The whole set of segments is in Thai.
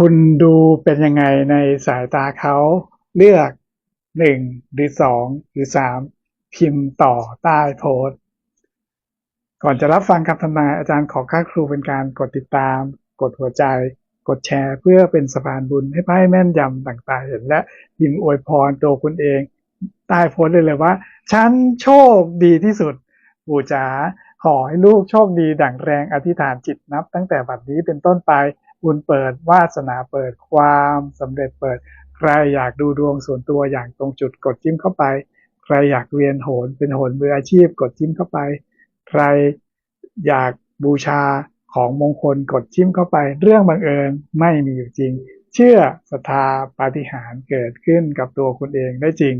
คุณดูเป็นยังไงในสายตาเขาเลือกหนึ่งหรือสองหรือสามพิมพ์ต่อใต้โพสต์ก่อนจะรับฟังคำทำนายอาจารย์ขอค่าครูเป็นการกดติดตาม กดหัวใจ กดแชร์ เพื่อเป็นสะพานบุญให้ไพ่แม่นยำต่างๆเห็นและพิมพ์อวยพรตัวคุณเองใต้โพสต์เลยเลยว่า ฉันโชคดีที่สุดปู่จ๋าขอให้ลูกโชคดีดั่งแรงอธิษฐานจิตนับ ตั้งแต่บัดนี้เป็นต้นไป บุญเปิด วาสนาเปิดความสำเร็จเปิด ใครอยากดูดวงส่วนตัวอย่างตรงจุดกดจิ้มเข้าไป ใครอยากเรียนโหนเป็นโหนมืออาชีพกดจิ้มเข้าไป ใครอยากบูชาของมงคลกดจิ้มเข้าไป เรื่องบังเอิญไม่มีอยู่จริง เชื่อศรัทธาปาฏิหาริย์เกิดขึ้นกับตัวคุณเองได้จริง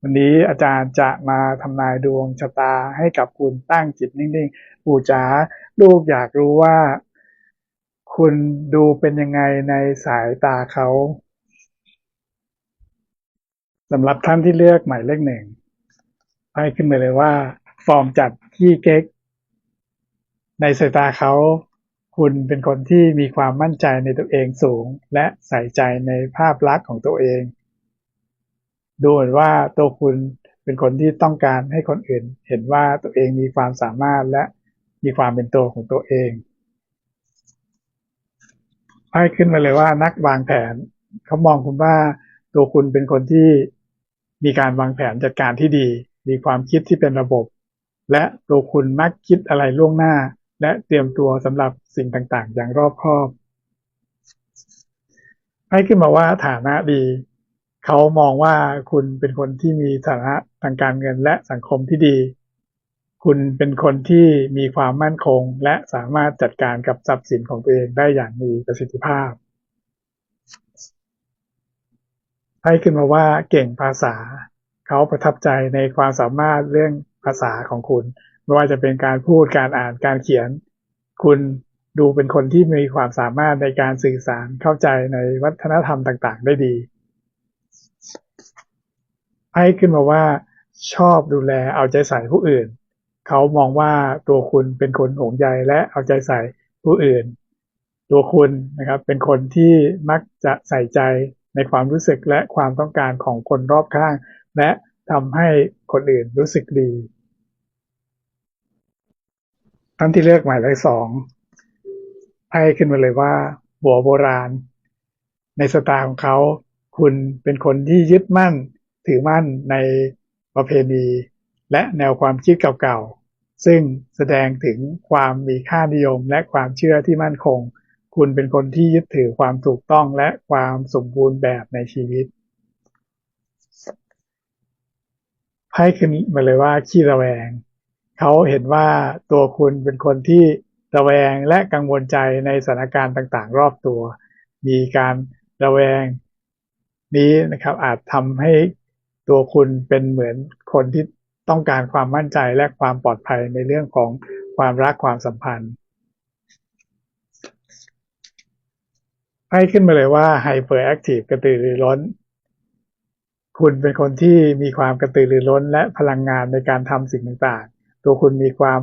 วันนี้อาจารย์จะมาทำนายดวงชะตาให้กับคุณตั้งจิตนิ่งๆปู่จ๋าลูกอยากรู้ว่า คุณดูเป็นยังไงในสายตาเขาสำหรับท่านที่เลือกหมายเลขหนึ่งให้ขึ้นมาเลยว่า ฟอร์มจัดขี้เก๊ก ในสายตาเขา คุณเป็นคนที่มีความมั่นใจในตัวเองสูง และใส่ใจในภาพลักษณ์ของตัวเอง ดูเหมือนว่าตัวคุณเป็นคนที่ต้องการให้คนอื่น เห็นว่าตัวเองมีความสามารถและมีความเป็นตัวของตัวเอง ให้ขึ้นมาเลยว่านักวางแผนเขามองคุณว่าตัวคุณเป็นคนที่มีการวางแผนจัดการที่ดี มีความคิดที่เป็นระบบ และตัวคุณมักคิดอะไรล่วงหน้า และเตรียมตัวสำหรับสิ่งต่างๆ อย่างรอบคอบให้ขึ้นมาว่าฐานะดี เขามองว่าคุณเป็นคนที่มีฐานะทางการเงินและสังคมที่ดี คุณเป็นคนที่มีความมั่นคง และสามารถจัดการกับทรัพย์สินของตัวเองได้อย่างมีประสิทธิภาพ ให้ขึ้นมาว่าเก่งภาษา เขาประทับใจในความสามารถเรื่องภาษาของคุณ ไม่ว่าจะเป็นการพูดการอ่านการเขียน คุณดูเป็นคนที่มีความสามารถในการสื่อสารเข้าใจในวัฒนธรรมต่าง ๆ ได้ดีให้ขึ้นมาว่าชอบดูแลเอาใจใส่ผู้อื่น เขามองว่าตัวคุณเป็นคนห่วงใยและเอาใจใส่ผู้อื่น ตัวคุณนะครับเป็นคนที่มักจะใส่ใจในความรู้สึกและความต้องการของคนรอบข้าง และทำให้คนอื่นรู้สึกดีท่านที่เลือกหมายเลขสองให้ขึ้นมาเลยว่าหัวโบราณ ในสไตล์ของเขา คุณเป็นคนที่ยึดมั่นถือมั่นในประเพณี และแนวความคิดเก่าๆ ซึ่งแสดงถึงความมีค่านิยมและความเชื่อที่มั่นคง คุณเป็นคนที่ยึดถือความถูกต้องและความสมบูรณ์แบบในชีวิตไพ่ขึ้นมาเลยว่าขี้ระแวง เขาเห็นว่าตัวคุณเป็นคนที่ระแวงและกังวลใจในสถานการณ์ต่างๆ รอบตัว มีการระแวงนี้นะครับอาจทำให้ตัวคุณเป็นเหมือนคนที่ ต้องการความมั่นใจและความปลอดภัยในเรื่องของความรักความสัมพันธ์ให้ขึ้นมาเลยว่า hyperactive กระตือรือร้น คุณเป็นคนที่มีความกระตือรือร้น และพลังงานในการทำสิ่งต่างๆ ตัวคุณมีความ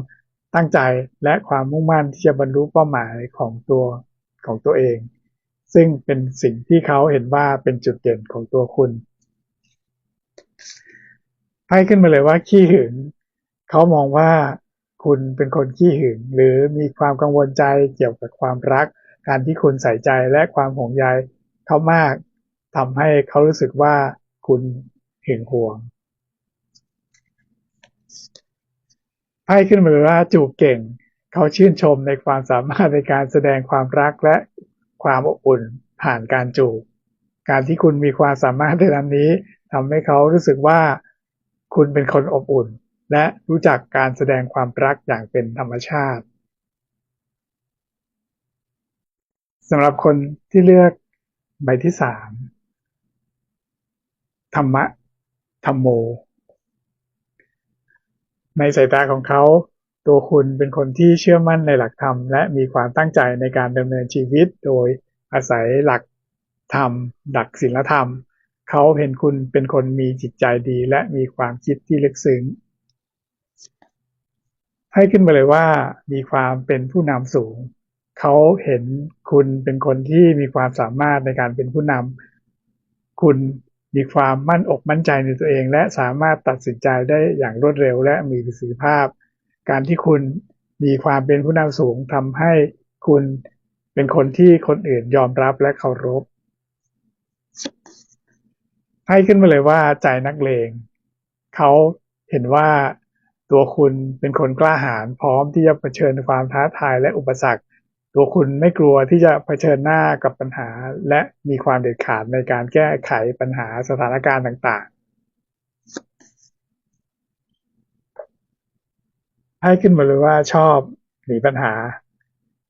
ตั้งใจและความมุ่งมั่นที่จะบรรลุเป้าหมายของตัวของตัวเอง ซึ่งเป็นสิ่งที่เขาเห็นว่าเป็นจุดเด่นของตัวคุณ ให้ขึ้นมาเลยว่าขี้หึงเขามองว่าคุณเป็นคนขี้หึง หรือมีความกังวลใจเกี่ยวกับความรัก การที่คุณใส่ใจและความห่วงใยเขามากทำให้เขารู้สึกว่าคุณหึงหวงไพ่ขึ้นมาเลยว่าจูบเก่ง เขาชื่นชมในความสามารถในการแสดงความรักและความอบอุ่นผ่านการจูบการที่คุณมีความสามารถในด้านนี้ทำให้เขารู้สึกว่า คุณเป็นคนอบอุ่น และรู้จักการแสดงความรักอย่างเป็นธรรมชาติสำหรับคนที่เลือกใบที่สามธรรมะธรรมโม ในสายตาของเขา ตัวคุณเป็นคนที่เชื่อมั่นในหลักธรรม และมีความตั้งใจในการดำเนินชีวิตโดยอาศัยหลักธรรม หลักศีลธรรม เขาเห็นคุณเป็นคนมีจิตใจดีและมีความคิดที่ลึกซึ้ง ให้ขึ้นมาเลยว่ามีความเป็นผู้นำสูง เขาเห็นคุณเป็นคนที่มีความสามารถในการเป็นผู้นำคุณมีความมั่นอกมั่นใจในตัวเอง และสามารถตัดสินใจได้อย่างรวดเร็วและมีประสิทธิภาพ การที่คุณมีความเป็นผู้นำสูงทำให้คุณเป็นคนที่คนอื่นยอมรับและเคารพ ให้ขึ้นมาเลยว่าใจนักเลงเขาเห็นว่าตัวคุณเป็นคนกล้าหาญพร้อมที่จะเผชิญความท้าทายและอุปสรรค ตัวคุณไม่กลัวที่จะเผชิญหน้ากับปัญหา และมีความเด็ดขาดในการแก้ไขปัญหาสถานการณ์ต่างๆ ให้ขึ้นมาเลยว่าชอบหนีปัญหา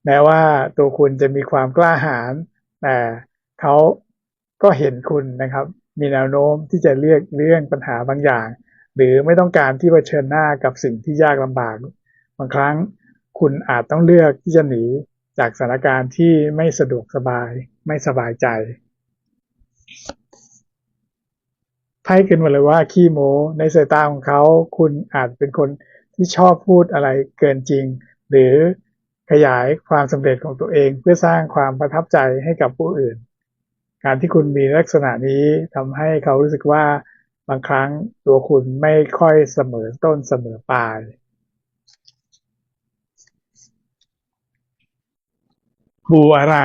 แม้ว่าตัวคุณจะมีความกล้าหาญแต่เขาก็เห็นคุณนะครับ มีแนวโน้มที่จะเลือกเรื่องปัญหาบางอย่าง หรือไม่ต้องการที่เผชิญหน้ากับสิ่งที่ยากลำบาก บางครั้งคุณอาจต้องเลือกที่จะหนีจากสถานการณ์ที่ไม่สะดวกสบายไม่สบายใจไพ่ขึ้นมาเลยว่าขี้โมในสายตาของเขา คุณอาจเป็นคนที่ชอบพูดอะไรเกินจริง หรือขยายความสำเร็จของตัวเองเพื่อสร้างความประทับใจให้กับผู้อื่น การที่คุณมีลักษณะนี้ทำให้เขารู้สึกว่าบางครั้งตัวคุณไม่ค่อยเสมอต้นเสมอปลายบูอะไร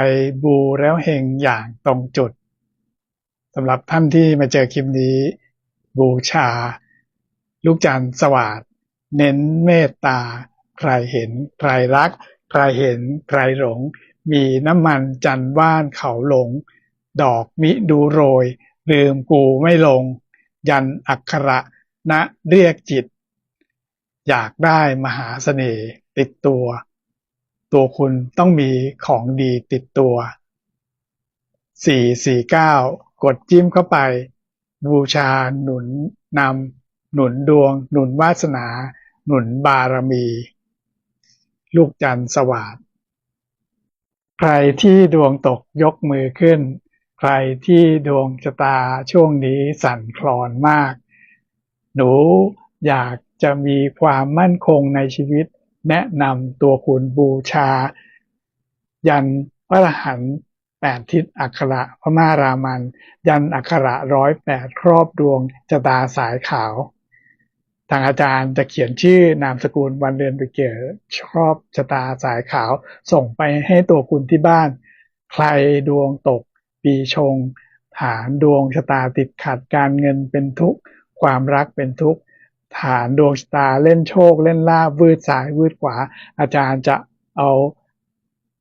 บูแล้วเฮงอย่างตรงจุดสำหรับท่านที่มาเจอคลิปนี้ บูชา ลูกจันทร์สวัสดเน้นเมตตา ใครเห็น ใครรัก ใครเห็น ใครหลง มีน้ำมันจันว่านเขาหลง ดอกมิดูโรย ลืมกูไม่ลง ยันอักขระณเรียกจิต อยากได้มหาเสน่ห์ติดตัว ตัวคุณต้องมีของดีติดตัว 449 กดจิ้มเข้าไป บูชาหนุนนำหนุนดวง หนุนวาสนา หนุนบารมี ลูกจันทร์สวัสดใครที่ดวงตกยกมือขึ้น ใครที่ดวงชะตาช่วงนี้สั่นคลอนมาก หนูอยากจะมีความมั่นคงในชีวิต แนะนำตัวคุณบูชา ยันพระรหันแปดทิศอักระพม่ารามัน ยันอักระร้อยแปดครอบดวงชะตาสายขาว ทางอาจารย์จะเขียนชื่อนามสกุลวันเดือนปีเกิดชอบชะตาสายขาว ส่งไปให้ตัวคุณที่บ้าน ใครดวงตก ปีชง ฐานดวงชะตาติดขัดการเงินเป็นทุกข์ ความรักเป็นทุกข์ ฐานดวงชะตาเล่นโชค เล่นลาบวืดซ้ายวืดขวา อาจารย์จะเอา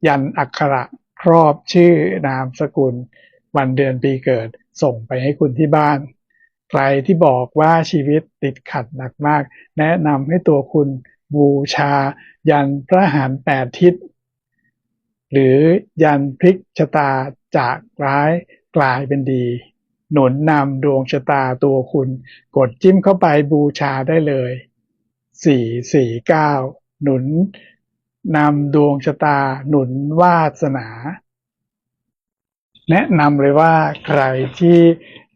ยันอักขระครอบชื่อนามสกุล วันเดือนปีเกิดส่งไปให้คุณที่บ้าน ใครที่บอกว่าชีวิตติดขัดหนักมาก แนะนำให้ตัวคุณบูชา ยันพระหารแปดทิศ หรือยันพลิกชะตา จากร้ายกลายเป็นดี หนุนนำดวงชะตาตัวคุณ กดจิ้มเข้าไปบูชาได้เลย 449 หนุนนำดวงชะตาหนุนวาสนา แนะนำเลยว่าใครที่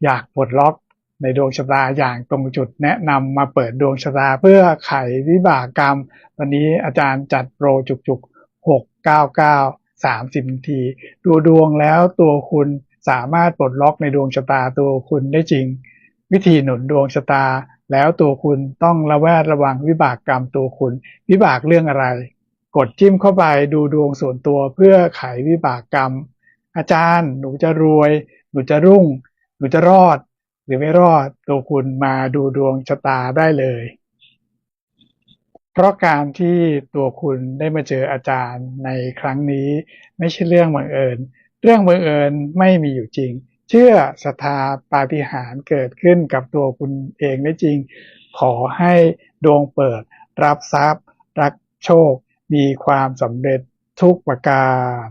อยากปลดล็อกในดวงชะตาอย่างตรงจุดแนะนำมาเปิดดวงชะตาเพื่อไขวิบากกรรม วันนี้อาจารย์จัดโปรจุกๆ699 สามสิบนาที ดูดวงแล้วตัวคุณสามารถปลดล็อกในดวงชะตาตัวคุณได้จริง วิธีหนุนดวงชะตา แล้วตัวคุณต้องระแวดระวังวิบากกรรมตัวคุณ วิบากเรื่องอะไร กดจิ้มเข้าไปดูดวงส่วนตัวเพื่อไขวิบากกรรม อาจารย์หนูจะรวย หนูจะรุ่ง หนูจะรอด หรือไม่รอดตัวคุณมาดูดวงชะตาได้เลย ราะการที่ตัวคุณได้มาเจออาจารย์ในครั้งนี้ ไม่ใช่เรื่องบังเอิญ เรื่องบังเอิญไม่มีอยู่จริง เชื่อศรัทธาปาฏิหาริย์เกิดขึ้นกับตัวคุณเองได้จริง ขอให้ดวงเปิด รับทรัพย์ รักโชค มีความสำเร็จทุกประการ